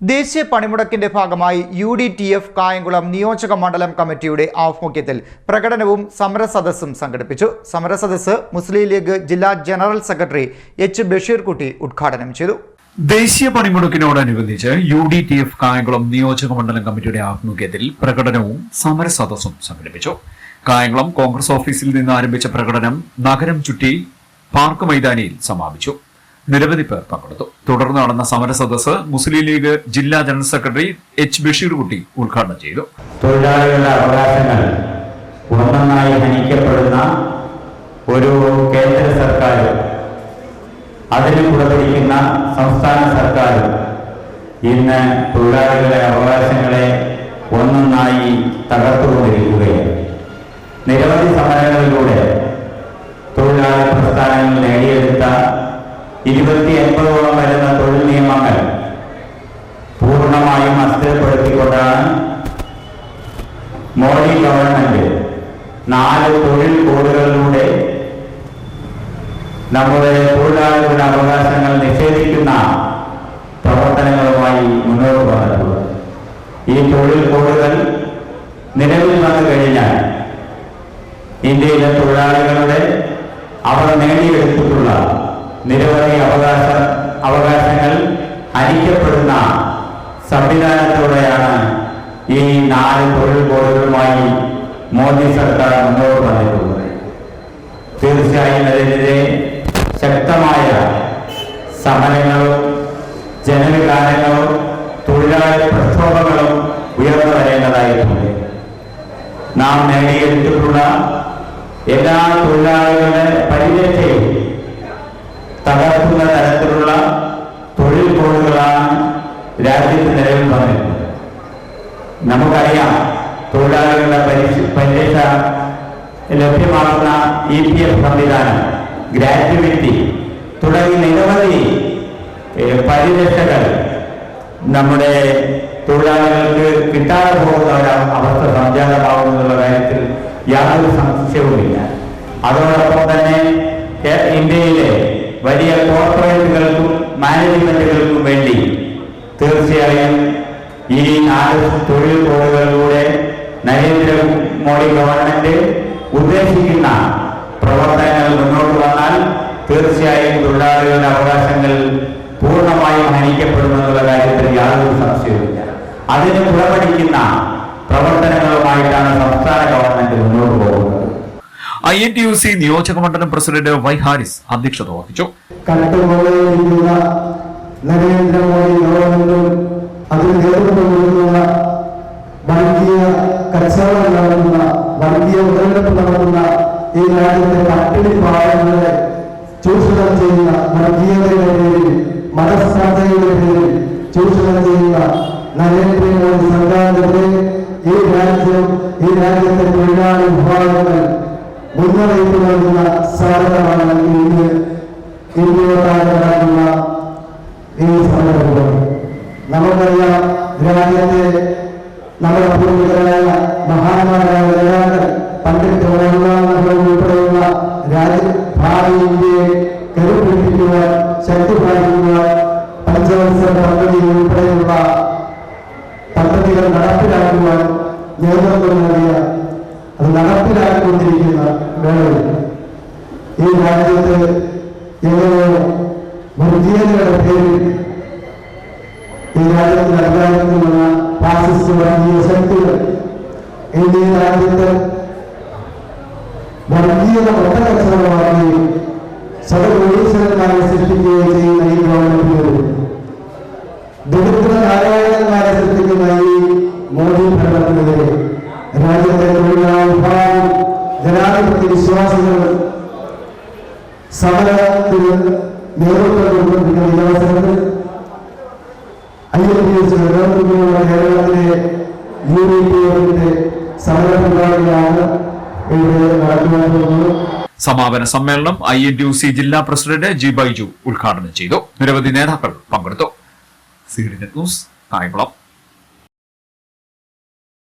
ദേശീയ പണിമുടക്കിന്റെ ഭാഗമായി U D T F Kayamkulam നിയോജക മണ്ഡലം കമ്മിറ്റിയുടെ ആഭിമുഖ്യത്തിൽ പ്രകടനവും സമരസദസ്സും സംഘടിപ്പിച്ചു. സമരസദസ്സ് മുസ്ലിം ലീഗ് ജില്ലാ ജനറൽ സെക്രട്ടറി എച്ച് ബഷീർകുട്ടി ഉദ്ഘാടനം ചെയ്തു. ദേശീയ പണിമുടക്കിനോടനുബന്ധിച്ച് U D T F Kayamkulam നിയോജക മണ്ഡലം കമ്മിറ്റിയുടെ ആഭിമുഖ്യത്തിൽ പ്രകടനവും സമരസദസ്സും സംഘടിപ്പിച്ചു. കായംകുളം കോൺഗ്രസ് ഓഫീസിൽ നിന്ന് ആരംഭിച്ച പ്രകടനം നഗരം ചുറ്റി പാർക്ക് മൈതാനിയിൽ സമാപിച്ചു. നിരവധി പേർ പങ്കെടുത്തു. തുടർന്ന് നടന്ന സമര സദസ് മുസ്ലിം ലീഗ് ജില്ലാ ജനറൽ സെക്രട്ടറി എച്ച് ബഷീർകുട്ടി ഉദ്ഘാടനം ചെയ്തു. തൊഴിലാളികളുടെ അവകാശങ്ങൾ ഒന്നൊന്നായി ഹനിക്കപ്പെടുന്ന ഒരു കേന്ദ്ര സർക്കാർ അതിന് പുറത്തിരിക്കുന്ന സംസ്ഥാന സർക്കാർ ഇന്ന് തൊഴിലാളികളുടെ അവകാശങ്ങളെ ഒന്നൊന്നായി തകർത്തുകൊണ്ടിരിക്കുകയാണ്. നിരവധി സമരങ്ങളിലൂടെ ഇരുപത്തി എൺപതോളം വരുന്ന തൊഴിൽ നിയമങ്ങൾ പൂർണമായും അസ്ഥിരപ്പെടുത്തിക്കൊണ്ടാണ് മോദി ഗവൺമെന്റ് നാല് തൊഴിൽ കോഡുകളിലൂടെ നമ്മുടെ തൊഴിലാളികളുടെ അവകാശങ്ങൾ നിഷേധിക്കുന്ന പ്രവർത്തനങ്ങളുമായി മുന്നോട്ട് വന്നിട്ടുള്ളത് ഈ തൊഴിൽ കോഡുകൾ നിലവിൽ വന്നു കഴിഞ്ഞാൽ ഇന്ത്യയിലെ തൊഴിലാളികളുടെ അവർ നേടിയെടുത്തിട്ടുള്ള നിരവധി അവകാശ അവകാശങ്ങൾ ഹനിക്കപ്പെടുന്ന സംവിധാനത്തോടെയാണ് ഈ നാല് തൊഴിൽ ബോർഡുകളുമായി മോദി സർക്കാർ മുന്നോട്ട് വന്നിട്ടുള്ളത്. തീർച്ചയായും അതിനെതിരെ ശക്തമായ സമരങ്ങളും ജനവികാരങ്ങളും തൊഴിലാളി പ്രക്ഷോഭങ്ങളും ഉയർന്നു വരേണ്ടതായിട്ടുണ്ട്. നാം നേടിയെടുത്തിട്ടുള്ള എല്ലാ തൊഴിലാളികളുടെ പരിരക്ഷയും തകർക്കുന്ന തരത്തിലുള്ള തൊഴിൽ കോഡുകളാണ് രാജ്യത്ത് നിലവിൽ വന്നിരുന്നത് നമുക്കറിയാം തൊഴിലാളികളുടെ പരിശ പരിരക്ഷ ലഭ്യമാകുന്ന ഇ പി എഫ് സംവിധാനം ഗ്രാറ്റുവിറ്റി തുടങ്ങി നിരവധി പരിരക്ഷകൾ നമ്മുടെ തൊഴിലാളികൾക്ക് കിട്ടാതെ പോകുന്ന ഒരു അവസ്ഥ സംജാതമാകുമെന്നുള്ള കാര്യത്തിൽ യാതൊരു സംശയവുമില്ല. അതോടൊപ്പം തന്നെ ഇന്ത്യയിലെ വലിയ കോർപ്പറേറ്റുകൾക്കും മാനേജ്മെന്റുകൾക്കും വേണ്ടി തീർച്ചയായും ഈ നാല് തൊഴിൽ കോഡുകളിലൂടെ നരേന്ദ്രമോദി ഗവൺമെന്റ് ഉദ്ദേശിക്കുന്ന പ്രവർത്തനങ്ങൾ മുന്നോട്ട് വന്നാൽ തീർച്ചയായും തൊഴിലാളികളുടെ അവകാശങ്ങൾ പൂർണമായും ഹനിക്കപ്പെടുമെന്നുള്ള കാര്യത്തിൽ യാതൊരു സംശയവുമില്ല. അതിന് പുറമടിക്കുന്ന പ്രവർത്തനങ്ങളുമായിട്ടാണ് സംസ്ഥാന ഗവൺമെന്റ് മുന്നോട്ട് പോകുന്നത്. I N T U C നിയോജക മണ്ഡലം പ്രസിഡന്റ് വൈ ഹാരിസ് അധ്യക്ഷത വഹിച്ചു. നരേന്ദ്രമോദി ഗവൺമെന്റും നടത്തുന്ന ഈ രാജ്യത്തെ പട്ടിണി പാവങ്ങളെ ചൂഷണം ചെയ്യുന്ന വർഗീയതയുടെ പേരിൽ മതസ്പർദ്ധയുടെ പേരിൽ ചൂഷണം ചെയ്യുന്ന നരേന്ദ്രമോദി സർക്കാരിനെതിരെ ഈ രാജ്യം ഈ രാജ്യത്തെ തൊഴിലാളി വിഭാഗങ്ങൾ മുന്നറിയിപ്പ് നൽകുന്ന സാധനമാണ് ഇന്ന് ഇന്ത്യയോടായി നടക്കുന്ന ഈ സമരങ്ങൾ നമുക്കറിയാം രാജ്യത്തെ നമ്മുടെ പൂർവികരായ മഹാന്മാരായ നേതാക്കൾ പണ്ഡിറ്റ് ജവഹർലാൽ നെഹ്റു ഉൾപ്പെടെയുള്ള രാജ്യ ഭാവി ഇന്ത്യയെ കരുപിടിപ്പിക്കുവാൻ ശക്തി പ്രാപിക്കുവാൻ പഞ്ചവത്സര പദ്ധതി ഉൾപ്പെടെയുള്ള പദ്ധതികൾ നടപ്പിലാക്കുവാൻ നേതൃത്വം നൽകിയ അത് നടപ്പിലാക്കിക്കൊണ്ടിരിക്കുന്ന വേളയിൽ ഈ രാജ്യത്ത് എങ്ങനെയോ വർഗീയതയുടെ പേരിൽ ഈ രാജ്യത്തിന് അധികാരത്തിൽ വന്ന ഫാസിസ്റ്റ് വർഗീയ ശക്തികൾ ഇന്ത്യ രാജ്യത്ത് വർഗീയത ഒട്ടക്കച്ചവടമാക്കുകയും ശതകോടീശ്വരന്മാരെ സൃഷ്ടിക്കുകയും ചെയ്യുന്ന നടക്കുവാൻ പോകുന്നത് സമാപന സമ്മേളനം ഐ എൻ യു സി ജില്ലാ പ്രസിഡന്റ് ജി ബൈജു ഉദ്ഘാടനം ചെയ്തു. നിരവധി നേതാക്കൾ പങ്കെടുത്തു. C D news Kayamkulam.